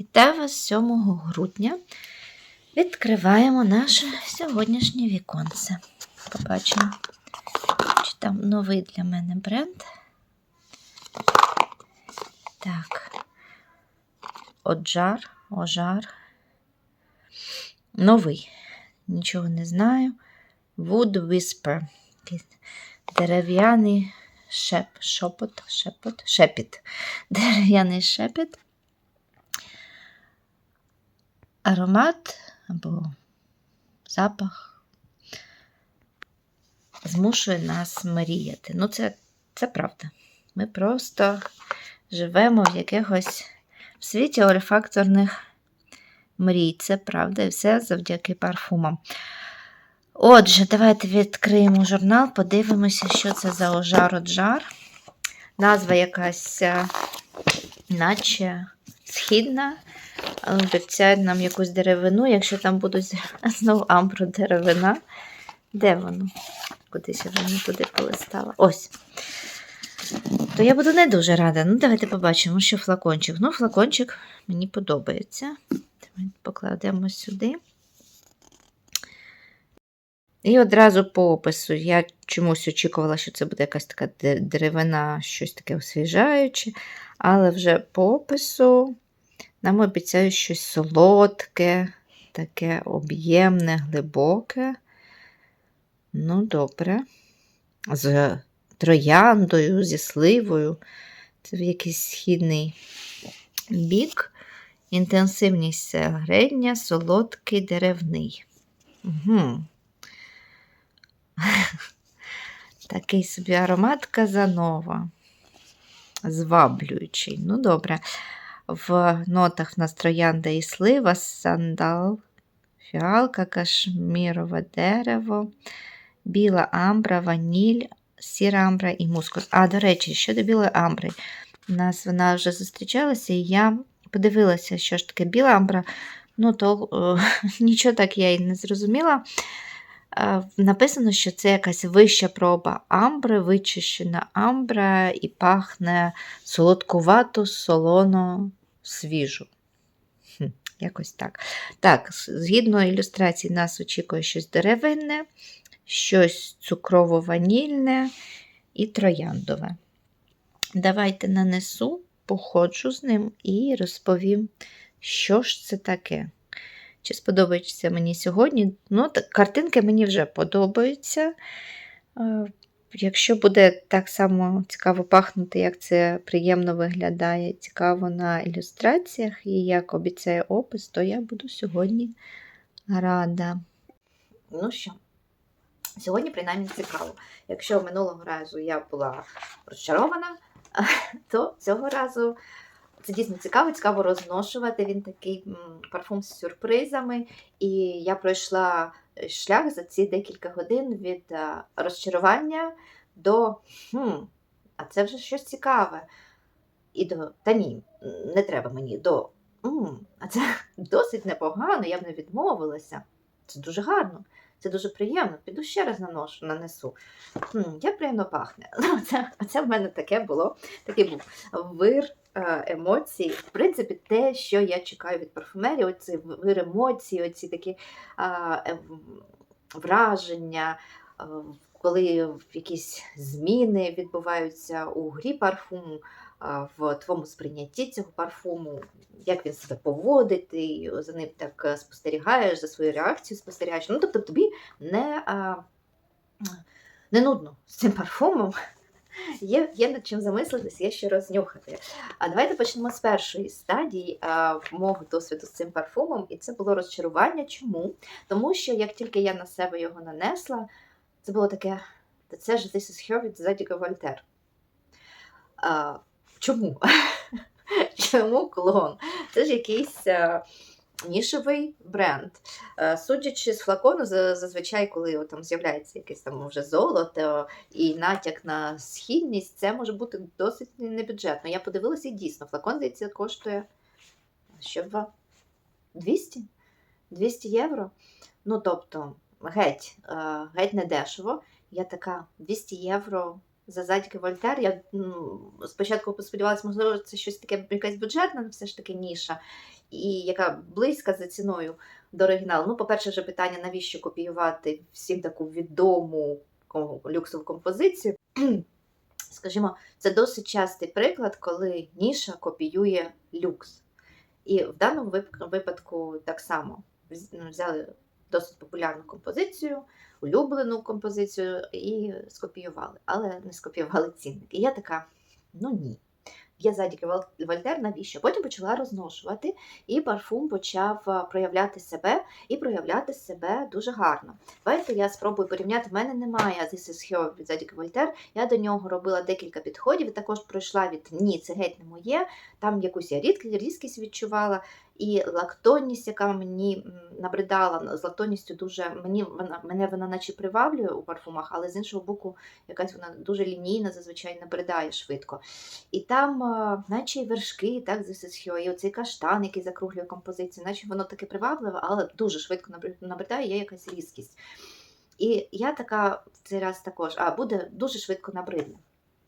Вітаю вас 7 грудня. Відкриваємо наше сьогоднішнє віконце. Побачимо, чи там новий для мене бренд. Так. Оджар, ожар. Новий. Нічого не знаю. Wood Whisper. Дерев'яний шеп, шепот, шепот, шепіт. Дерев'яний шепіт. Аромат або запах змушує нас мріяти. Ну, це, це правда. Ми просто живемо в якихось в світі олефакторних мрій. Це правда, і все завдяки парфумам. Отже, давайте відкриємо журнал, подивимося, що це за ожар-оджар. Назва якась, е, наче східна. Обіцяють нам якусь деревину, якщо там будуть знову амбро деревина. Де воно? Кудись я вже не туди полистала. Ось. То я буду не дуже рада. Ну, давайте побачимо, що флакончик. Ну, флакончик мені подобається. Покладемо сюди. І одразу по опису я чомусь очікувала, що це буде якась така деревина, щось таке освіжаюче, але вже по опису нам обіцяють щось солодке, таке об'ємне, глибоке. Ну, добре. З трояндою, зі сливою. Це в якийсь східний бік. Інтенсивність середня, солодкий деревний. Угу. Такий собі аромат Казанова. Зваблюючий. Ну, добре. В нотах в нас троянда і слива, сандал, фіалка, кашмірове дерево, біла амбра, ваніль, сіра амбра і мускус. А, до речі, щодо білої амбри, у нас вона вже зустрічалася, і я подивилася, що ж таке біла амбра. Ну, то о, нічого так я і не зрозуміла. Написано, що це якась вища проба амбри, вичищена амбра і пахне солодкувато, солоно, свіжо. Хм, Якось так. Так, згідно ілюстрації, нас очікує щось деревинне, щось цукрово-ванільне і трояндове. Давайте нанесу, походжу з ним і розповім, що ж це таке. Чи сподобається мені сьогодні? Ну, Картинки мені вже подобаються. Якщо буде так само цікаво пахнути, як це приємно виглядає, цікаво на ілюстраціях і як обіцяє опис, то я буду сьогодні рада. Ну що, сьогодні, принаймні, цікаво. Якщо минулого разу я була розчарована, то цього разу. Це дійсно цікаво, цікаво розношувати. Він такий парфум з сюрпризами. І я пройшла шлях за ці декілька годин від розчарування до хм, а це вже щось цікаве. І до та ні, не треба мені до м, а це досить непогано, я б не відмовилася. Це дуже гарно, це дуже приємно. Піду ще раз наношу, нанесу. Хм, Як приємно пахне. Це, Це в мене таке було, такий був вир емоцій. В принципі, те, що я чекаю від парфумерії, оці вир емоцій, оці такі а, е, враження, а, коли якісь зміни відбуваються у грі парфуму, в твоєму сприйнятті цього парфуму, як він себе поводить, ти за ним так спостерігаєш, за свою реакцію спостерігаєш. Ну, тобто тобі не, не нудно з цим парфумом. Є є над чим замислитись, є що рознюхати. А давайте почнемо з першої стадії а, мого досвіду з цим парфумом, і це було розчарування. Чому? Тому що як тільки я на себе його нанесла, це було таке: це ж This is her від Зедіка Вольтер. Чому? Чому клон? Це ж якийсь. Нішевий бренд. Е, судячи з флакону, зазвичай, коли там з'являється якесь там вже золото і натяк на східність, це може бути досить небюджетно. Я подивилася і дійсно, флакон, здається, коштує що 200 200 євро. Ну, тобто, геть, е, геть не дешево. Я така 200 євро за задіки Вольтер. Я ну, спочатку сподівалася, можливо, це щось таке якась бюджетна, все ж таки ніша, і яка близька за ціною до оригіналу. Ну, по-перше, вже питання, навіщо копіювати всім таку відому люксову композицію. Скажімо, це досить частий приклад, коли ніша копіює люкс. І в даному випадку так само ну, взяли досить популярну композицію, улюблену композицію і скопіювали, але не скопіювали цінник. І я така: ну ні. Є задіки Вольтер, навіщо? Потім почала розношувати, і парфум почав проявляти себе і проявляти себе дуже гарно. Давайте я спробую порівняти. В мене немає This is Her від задіки Вольтер. Я до нього робила декілька підходів, також пройшла від ні, це геть не моє. Там якусь я рідкість, відчувала, і лактонність, яка мені набридала з лактонністю дуже мені вона мене вона наче приваблює у парфумах, але з іншого боку, якась вона дуже лінійна, зазвичай набридає швидко. І там, наче й вершки, так, і оцей каштан, який закруглює композицію, наче воно таке привабливе, але дуже швидко набридає, є якась різкість. І я така в цей раз також, а буде дуже швидко набридне.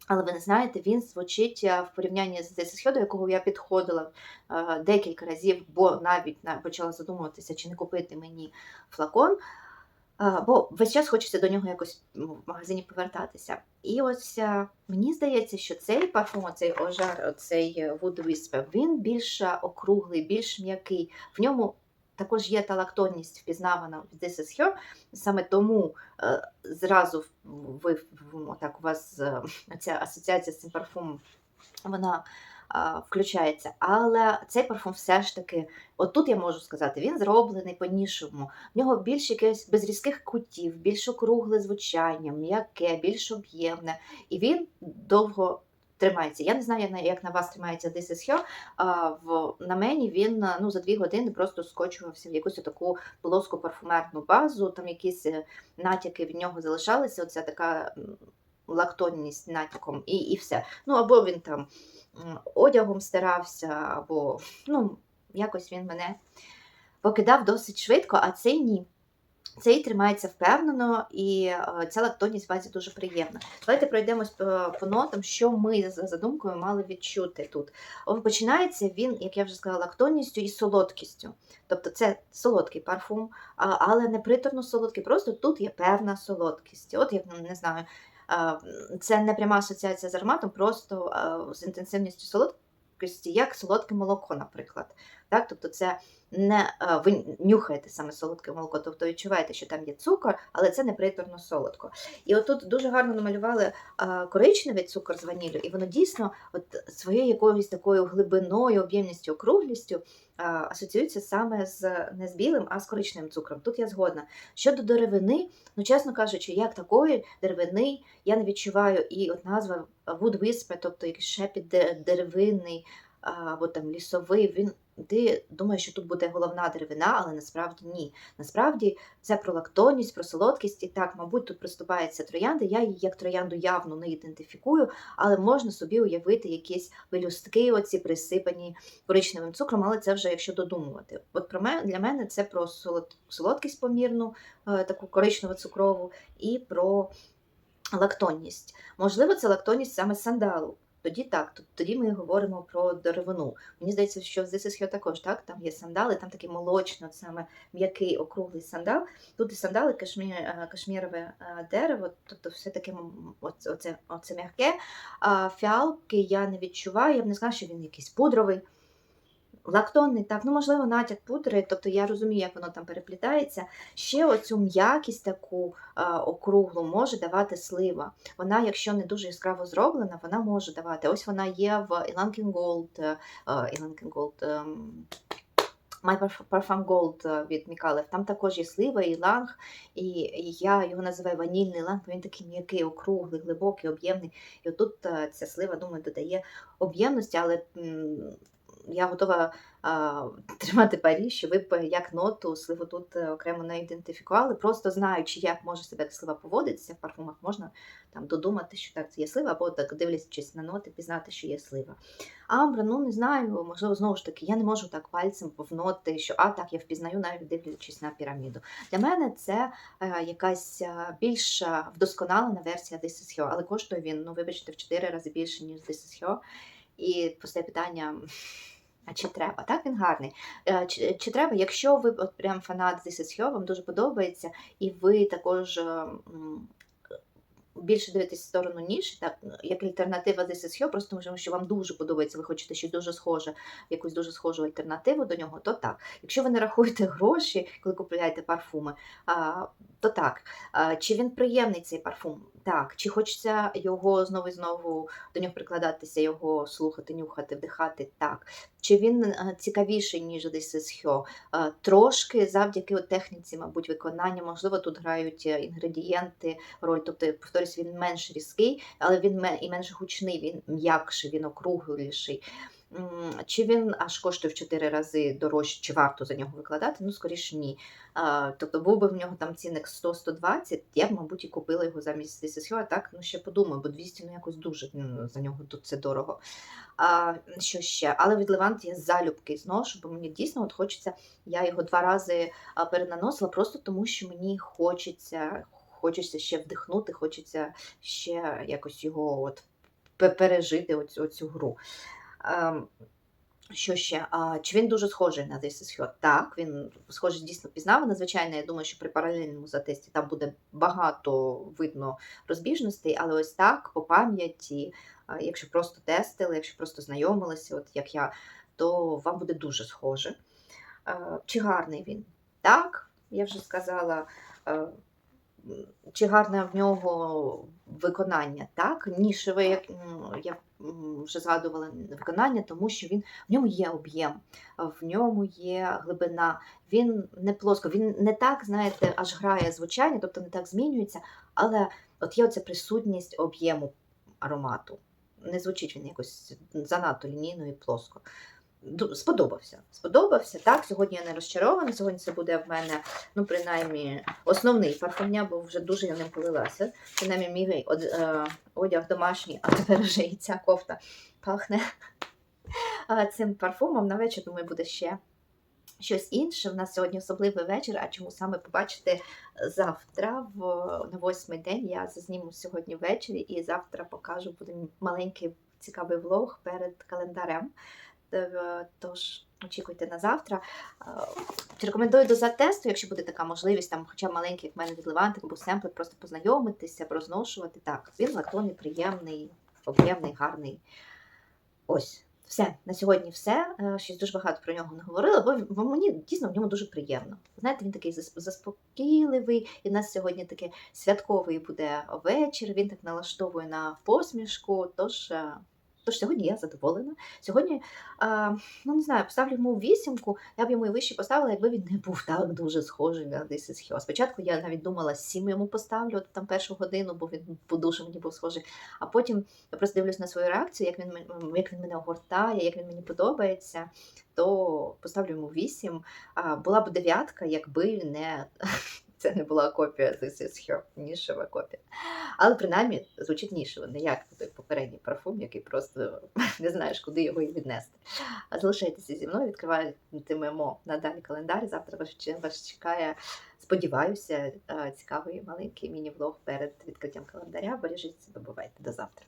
Але ви не знаєте, він звучить в порівнянні з Десесхьо, до якого я підходила декілька разів, бо навіть почала задумуватися, чи не купити мені флакон. Бо весь час хочеться до нього якось ну, в магазині повертатися. І ось мені здається, що цей парфум, цей ожар, цей Wood Whisper, він більш округлий, більш м'який. В ньому також є та лактонність впізнавана в This is Her. Саме тому е, зразу ви так у вас е, ця асоціація з цим парфумом вона а, включається. Але цей парфум все ж таки, от тут я можу сказати, він зроблений по-нішому. В нього більш якесь без різких кутів, більш округле звучання, м'яке, більш об'ємне. І він довго тримається. Я не знаю, як на, вас тримається This is Her, а, в, на мені він ну, за дві години просто скочувався в якусь таку плоску парфумерну базу, там якісь е, натяки від нього залишалися, оця така лактонність натяком, і, і все. Ну, або він там одягом стирався, або ну, якось він мене покидав досить швидко, а цей ні. Цей тримається впевнено, і е, ця лактонність базі дуже приємна. Давайте пройдемось по, нотам, що ми за задумкою мали відчути тут. Починається він, як я вже сказала, лактонністю і солодкістю. Тобто це солодкий парфум, але не приторно солодкий, просто тут є певна солодкість. От ну, не знаю, це не пряма асоціація з ароматом, просто з інтенсивністю солодкості, як солодке молоко, наприклад. Так? Тобто це не ви нюхаєте саме солодке молоко, тобто відчуваєте, що там є цукор, але це не приторно солодко. І отут дуже гарно намалювали коричневий цукор з ваніллю, і воно дійсно от своєю якоюсь такою глибиною, об'ємністю, округлістю асоціюється саме з не з білим, а з коричневим цукром. Тут я згодна. Щодо деревини, ну чесно кажучи, як такої деревини я не відчуваю. І от назва Wood Whisper, тобто якийсь шепіт де- деревинний або там лісовий, він ти думаєш, що тут буде головна деревина, але насправді ні. Насправді це про лактонність, про солодкість, і так, мабуть, тут приступається троянда. Я її як троянду явно не ідентифікую, але можна собі уявити якісь пелюстки, оці присипані коричневим цукром, але це вже якщо додумувати. От про мене для мене це про солодкість помірну, е, таку коричнево цукрову, і про лактонність. Можливо, це лактонність саме сандалу. Тоді так, тоді ми говоримо про деревину. Мені здається, що в Here також так, там є сандали, там такий молочно, саме м'який округлий сандал. Тут і сандали, кашмір, е, кашмірове е, дерево, тобто все таке оце, оце, оце м'яке. Фіалки я не відчуваю, я б не знала, що він якийсь пудровий. Лактонний, так, ну можливо, натяк пудри, тобто я розумію, як воно там переплітається. Ще оцю м'якість таку а, округлу може давати слива. Вона, якщо не дуже яскраво зроблена, вона може давати. Ось вона є в Elankin Gold, е, е, Elankin Gold ем, My Parfum Gold е, від Мікалев. Там також є слива і ланг, і я його називаю ванільний ланг, він такий м'який, округлий, глибокий, об'ємний. І отут е, ця слива, думаю, додає об'ємності, але я готова а, тримати парі, що ви б як ноту сливу тут е, окремо не ідентифікували, просто знаючи, як може себе слива поводитися в парфумах, можна там додумати, що так це є слива, або так дивлячись на ноти, пізнати, що є слива. Амбра, ну не знаю, можливо, знову ж таки, я не можу так пальцем в ноти, що а так я впізнаю, навіть дивлячись на піраміду. Для мене це е, якась е, більш вдосконалена версія This is Her, але коштує він, ну вибачте, в 4 рази більше, ніж This is Her. І постає питання. А чи треба? Так, він гарний. Е, Чи, чи треба, якщо ви от прям фанат This is Her, вам дуже подобається, і ви також е, більше дивитесь в сторону ніші, так, як альтернатива This is Her, просто тому що вам дуже подобається, ви хочете щось дуже схоже, якусь дуже схожу альтернативу до нього, то так. Якщо ви не рахуєте гроші, коли купуєте парфуми, то так. Чи він приємний цей парфум? Так. Чи хочеться його знову і знову до нього прикладатися, його слухати, нюхати, вдихати? Так. Чи він е, цікавіший, ніж is Her? Е, Трошки завдяки техніці, мабуть, виконання, можливо, тут грають е, інгредієнти роль. Тобто, повторюсь, він менш різкий, але він і менш гучний, він м'якший, він округліший. Чи він аж коштує в 4 рази дорожче, чи варто за нього викладати? Ну, скоріше ні. Тобто був би в нього там цінник 100-120, я б, мабуть, і купила його замість Her, а так, ну ще подумаю, бо 200 ну якось дуже м, за нього тут це дорого. А, що ще? Але від Левант я залюбки зношу, бо мені дійсно от хочеться, я його два рази перенаносила, просто тому що мені хочеться, хочеться ще вдихнути, хочеться ще якось його от пережити оцю, оцю гру. Ем, що ще? Чи він дуже схожий на This is Her? Так, він схожий дійсно пізнаваний. Звичайно, я думаю, що при паралельному затесті там буде багато видно розбіжностей, але ось так, по пам'яті, якщо просто тестили, якщо просто знайомилися, от як я, то вам буде дуже схоже. Чи гарний він? Так, я вже сказала. Чи гарне в нього виконання? Так, нішеве, як я вже згадувала виконання, тому що він в ньому є об'єм, в ньому є глибина. Він не плоско, він не так, знаєте, аж грає звучання, тобто не так змінюється, але от є оця присутність об'єму аромату. Не звучить він якось занадто лінійно і плоско. Сподобався. Сподобався. Так, сьогодні я не розчарована. Сьогодні це буде в мене, ну, принаймні, основний парфум дня, бо вже дуже я ним полилася. Принаймні, мій е, одяг домашній, а тепер вже і ця кофта пахне цим парфумом. На вечір, думаю, буде ще щось інше. У нас сьогодні особливий вечір, а чому саме побачите завтра, в, на восьмий день. Я зазніму сьогодні ввечері і завтра покажу, буде маленький цікавий влог перед календарем. Е, Тож очікуйте на завтра. Е, Рекомендую до затесту, якщо буде така можливість, там, хоча маленький, як в мене від Левантик, або семпли, просто познайомитися, розношувати. Так, він лактонний, приємний, об'ємний, гарний. Ось. Все, на сьогодні все. Е, Щось дуже багато про нього не говорила, бо мені дійсно в ньому дуже приємно. Знаєте, він такий заспокійливий, і в нас сьогодні такий святковий буде вечір. Він так налаштовує на посмішку. Тож, тож сьогодні я задоволена. Сьогодні, е, ну не знаю, поставлю йому вісімку, я б йому і вище поставила, якби він не був так дуже схожий на This is Her. Спочатку я навіть думала, сім йому поставлю от там першу годину, бо він по дуже мені був схожий. А потім я просто дивлюсь на свою реакцію, як він, як він мене огортає, як він мені подобається, то поставлю йому 8. А, була б дев'ятка, якби не це не була копія This is Her, нішева копія. Але принаймні звучить нішево, не як той попередній парфум, який просто не знаєш, куди його і віднести. А залишайтеся зі мною, відкриватимемо надалі календар. Завтра вас, чекає, сподіваюся, е, цікавий маленький міні-влог перед відкриттям календаря. Бережіть себе, бувайте до завтра.